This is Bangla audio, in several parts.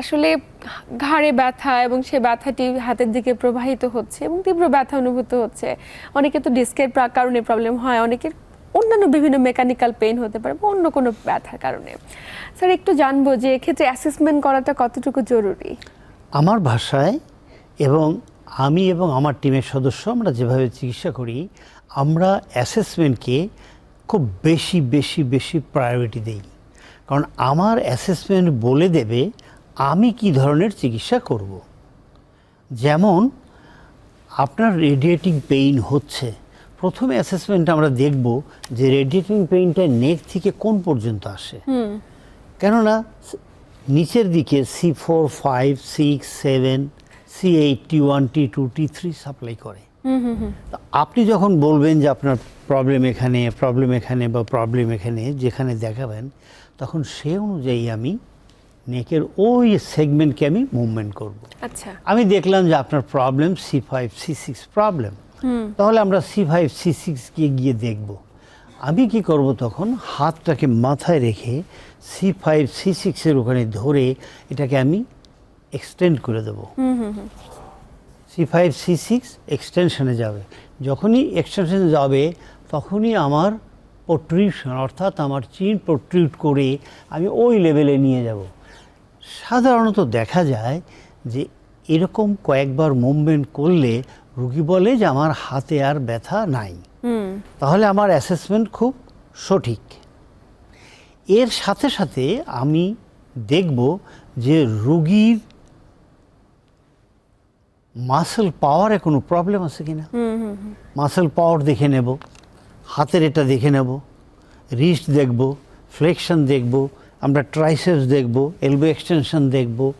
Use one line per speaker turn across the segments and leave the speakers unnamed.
আসলে ঘাড়ে ব্যথা এবং সেই ব্যথাটি হাতের দিকে প্রবাহিত হচ্ছে এবং তীব্র ব্যথা অনুভূত হচ্ছে। অনেকে তো ডিস্কের কারণে প্রবলেম হয়, অনেকের অন্যান্য বিভিন্ন মেকানিক্যাল পেইন হতে পারে বা অন্য কোনো ব্যথার কারণে। স্যার একটু জানব যে এক্ষেত্রে অ্যাসেসমেন্ট করাটা কতটুকু জরুরি?
আমার ভাষায় এবং আমি এবং আমার টিমের সদস্য আমরা যেভাবে চিকিৎসা করি, আমরা অ্যাসেসমেন্টকে খুব বেশি বেশি বেশি প্রায়োরিটি দিই। কারণ আমার অ্যাসেসমেন্ট বলে দেবে আমি কি ধরনের চিকিৎসা করব। যেমন আপনার রেডিয়েটিং পেইন হচ্ছে। প্রথমে অ্যাসেসমেন্ট আমরা দেখব যে রেডিয়েটিং পেইনটা নেক থেকে কোন পর্যন্ত আসে। কেননা নিচের দিকে C four five six seven C eight T one T two T three supply করে। আপনি যখন বলবেন যে আপনার প্রবলেম এখানে প্রবলেম এখানে বা প্রবলেম এখানে যেখানে দেখাবেন তখন সে অনুযায়ী আমি নেকের ওই সেগমেন্টকে আমি মুভমেন্ট করব।
আচ্ছা।
আমি দেখলাম যে আপনার problem C five C six problem. তাহলে আমরা সি ফাইভ সি সিক্সকে গিয়ে গিয়ে দেখব। আমি কি করব তখন? হাতটাকে মাথায় রেখে সি ফাইভ সি সিক্সের ওখানে ধরে এটাকে আমি এক্সটেন্ড করে দেবো। সি ফাইভ সি সিক্স এক্সটেনশনে যাবে। যখনই এক্সটেনশনে যাবে তখনই আমার প্রোট্রিউশন অর্থাৎ আমার চিন প্রোট্রিউট করে আমি ওই লেভেলে নিয়ে যাব। সাধারণত দেখা যায় যে এরকম কয়েকবার মুভমেন্ট করলে রুগী বলে যে আমার হাতে আর ব্যথা নাই। তাহলে আমার অ্যাসেসমেন্ট খুব সঠিক। এর সাথে সাথে আমি দেখব যে রুগীর মাসেল পাওয়ারে কোনো প্রবলেম আছে
হুম হুম।
মাসেল পাওয়ার দেখে নেব হাতের এটা দেখে নেব রিস্ট দেখব ফ্লেকশন দেখব আমরা ট্রাইসেপস দেখব এলবো এক্সটেনশন দেখব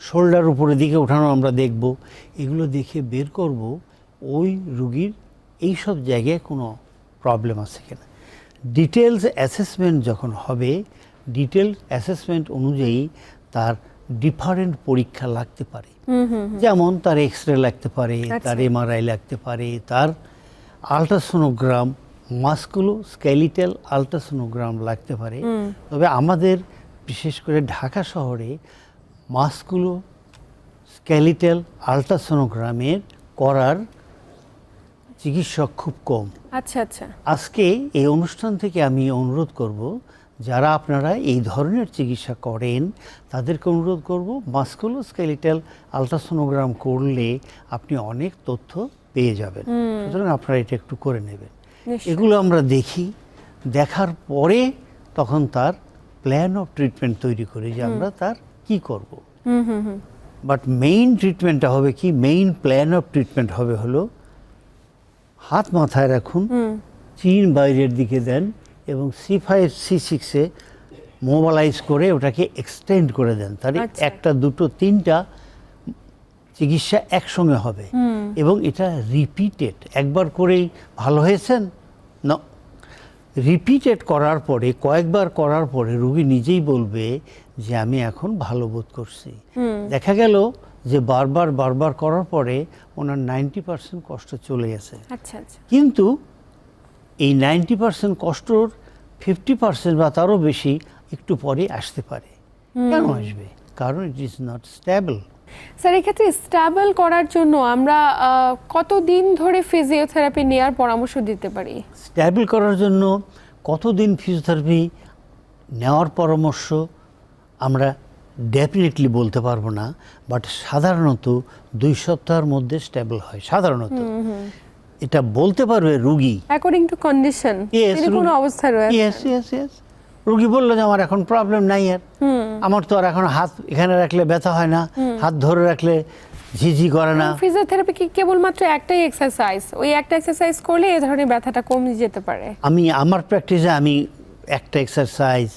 শোল্ডার উপরের দিকে ওঠানো আমরা দেখব এগুলো দেখে বের করব ওই রুগীর এই সব জায়গায় কোনো প্রবলেম আছে কিনা। ডিটেলস অ্যাসেসমেন্ট যখন হবে ডিটেলস অ্যাসেসমেন্ট অনুযায়ী তার ডিফারেন্ট পরীক্ষা লাগতে পারে। যেমন তার এক্স রে লাগতে পারে তার এমআরআই লাগতে পারে তার আলট্রাসোনোগ্রাম মাস্কুলো স্কেলিটাল আলট্রাসোনোগ্রাম লাগতে পারে। তবে আমাদের বিশেষ করে ঢাকা শহরে মাস্কুলো স্কেলিটাল আলট্রাসোনোগ্রামের করার চিকিৎসক খুব কম।
আচ্ছা আচ্ছা।
আজকে এই অনুষ্ঠান থেকে আমি অনুরোধ করব যারা আপনারা এই ধরনের চিকিৎসা করেন তাদেরকে অনুরোধ করব মাস্কুলো স্কেলিটাল আলট্রাসোনোগ্রাম করলে আপনি অনেক তথ্য পেয়ে যাবেন। সুতরাং আপনারা এটা একটু করে নেবেন। এগুলো আমরা দেখি। দেখার পরে তখন তার প্ল্যান অফ ট্রিটমেন্ট তৈরি করি যে আমরা তার কি করব। বাট মেইন ট্রিটমেন্টটা হবে কি? মেইন প্ল্যান অফ ট্রিটমেন্ট হবে হলো হাত মাথায় রাখুন চিন বাইরের দিকে দেন এবং সি ফাইভ সি সিক্সে মোবালাইজ করে ওটাকে এক্সটেন্ড করে দেন। তাহলে
আচ্ছা।
একটা দুটো তিনটা চিকিৎসা একসঙ্গে হবে। এবং এটা রিপিটেড একবার করেই ভালো হয়েছেন? না রিপিটেড করার পরে কয়েকবার করার পরে রুগী নিজেই বলবে যে আমি এখন ভালো বোধ করছি। দেখা গেল যে বারবার বারবার করার পরে ওনার নাইনটি পার্সেন্ট কষ্ট চলে গেছে।
আচ্ছা আচ্ছা।
কিন্তু এই নাইনটি পার্সেন্ট কষ্টর ফিফটি পার্সেন্ট বা তারও বেশি একটু পরে আসতে পারে। কেন আসবে? কারণ it is not stable
sir এক্ষেত্রে স্ট্যাবল করার জন্য আমরা কতদিন ধরে ফিজিওথেরাপি নেওয়ার পরামর্শ দিতে পারি?
স্ট্যাবল করার জন্য কতদিন ফিজিওথেরাপি নেওয়ার পরামর্শ আমরা ডেফিনেটলি বলতে পারব না বাট সাধারণত দুই সপ্তাহের মধ্যে স্ট্যাবল হয় সাধারণত। এটা বলতে পারবে রুগী।
অ্যাকর্ডিং টু কন্ডিশন কোনো অবস্থায় রয়েছে?
ইয়েস ইয়েস ইয়েস রুগী বলল যে আমার এখন প্রবলেম নাই আর। আমার তো আর এখন হাত এখানে রাখলে ব্যথা হয় না হাত ধরে রাখলে ঝিঝি করে না।
ফিজিওথেরাপি কি কেবলমাত্র একটাই এক্সারসাইজ ওই একটা এক্সারসাইজ করলে এই ধরনের ব্যথাটা কমে যেতে পারে।
আমি আমার প্র্যাকটিসে আমি একটা এক্সারসাইজ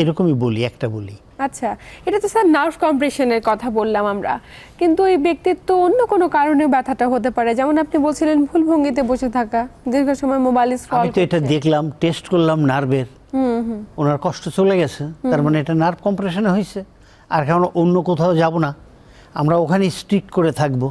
এরকমই বলি একটা বলি।
আচ্ছা এটা তো স্যার নার্ভ কম্প্রেশনের কথা বললাম আমরা। কিন্তু ওই ব্যক্তির তো অন্য কোনো কারণে ব্যথাটা হতে পারে। যেমন আপনি বলছিলেন ভুল ভঙ্গিতে বসে থাকা দীর্ঘ সময় মোবাইল স্ক্রল
আমি তো এটা দেখলাম টেস্ট করলাম নার্ভের ওনার কষ্ট চলে গেছে তার মানে এটা নার্ভ কম্প্রেশনে হয়েছে। আর কেন অন্য কোথাও যাব না। আমরা ওখানে স্ট্রিক্ট করে থাকব।